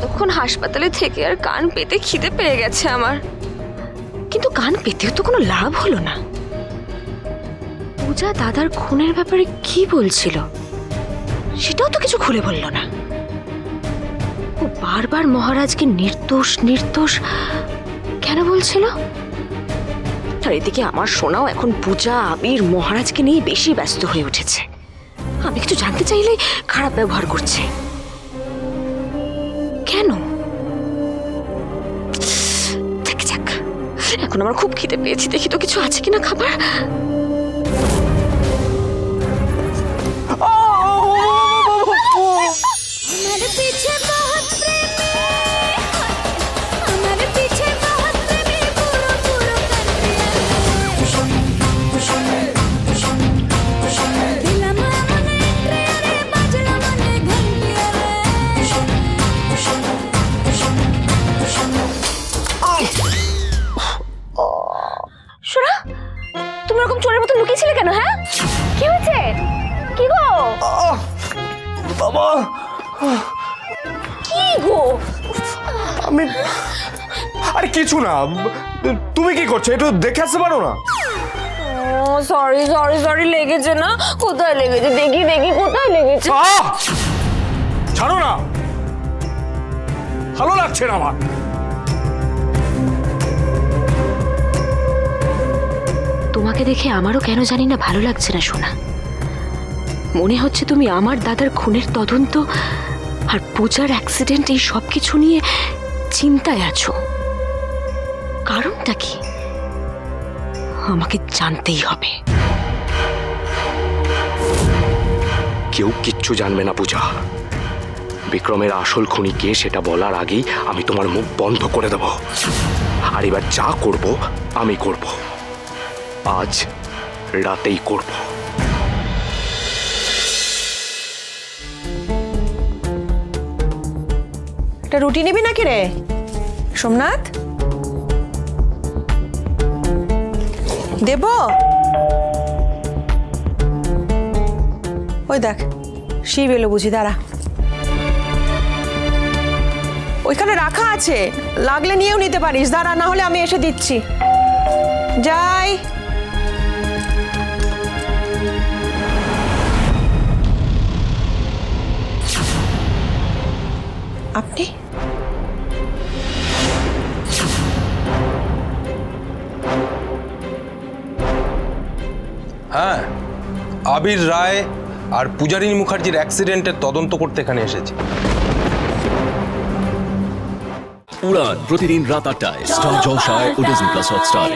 এতক্ষণ হাসপাতালে থেকে আর কান পেতে খিদে পেয়ে গেছে আমার। কিন্তু কান পেতেও তো কোনো লাভ হলো না। পূজা দাদার খুনের ব্যাপারে কি বলছিল? সেটাও তো কিছু খুলে বলল না। ও বারবার মহারাজকে নির্দোষ নির্দোষ কেন বলছিল? আর এদিকে আমার শোনাও এখন পূজা আবির মহারাজকে নিয়ে বেশি ব্যস্ত হয়ে উঠেছে। আমি কিছু জানতে চাইলেই খারাপ ব্যবহার করছে। কেন? যাক এখন আমার খুব খিদে পেয়েছি। দেখি তো কিছু আছে কিনা খাবার? কেন হ্যাঁ? কি হয়েছে? কি গো? বাবা। কি গো? আমি আরে কিছু না তুমি কি করছ? একটু দেখে আসতে পারো না? সরি সরি সরি লেগেছে না? কোথায় লেগেছে? দেখি দেখি কোথায় লেগেছে! ছাড়ো না। ভালো লাগছে না আমার। তোমাকে দেখে আমারও কেন জানি না ভালো লাগছে না, সোনা। মনে হচ্ছে তুমি আমার দাদার খুনের তদন্ত আর পূজার অ্যাক্সিডেন্ট এই সব কিছু নিয়ে চিন্তায় আছো। কারণটা কি? আমাকে জানতেই হবে। কেউ কিচ্ছু জানবে না, পূজা। বিক্রমের আসল খুনি কে সেটা বলার আগেই আমি তোমার মুখ বন্ধ করে দেব। আর এবার যা করব, আমি করব। আজ রাতেই করব। একটা রুটি নিবি নাকি রে? সোমনাথ? দেব? ওই দেখ, শিব এলো বুঝি, দাঁড়া। ওইখানে রাখা আছে, লাগলে নিয়েও নিতে পারিস, দাঁড়া, না হলে আমি এসে দিচ্ছি। যাই। আপনি? হ্যাঁ আবির রায় আর পূজারিনী মুখার্জির অ্যাক্সিডেন্টের তদন্ত করতে এখানে এসেছি। উড়ান প্রতিদিন রাত আটটায় স্টার জলসায় ও ডিজনি প্লাস হটস্টারে।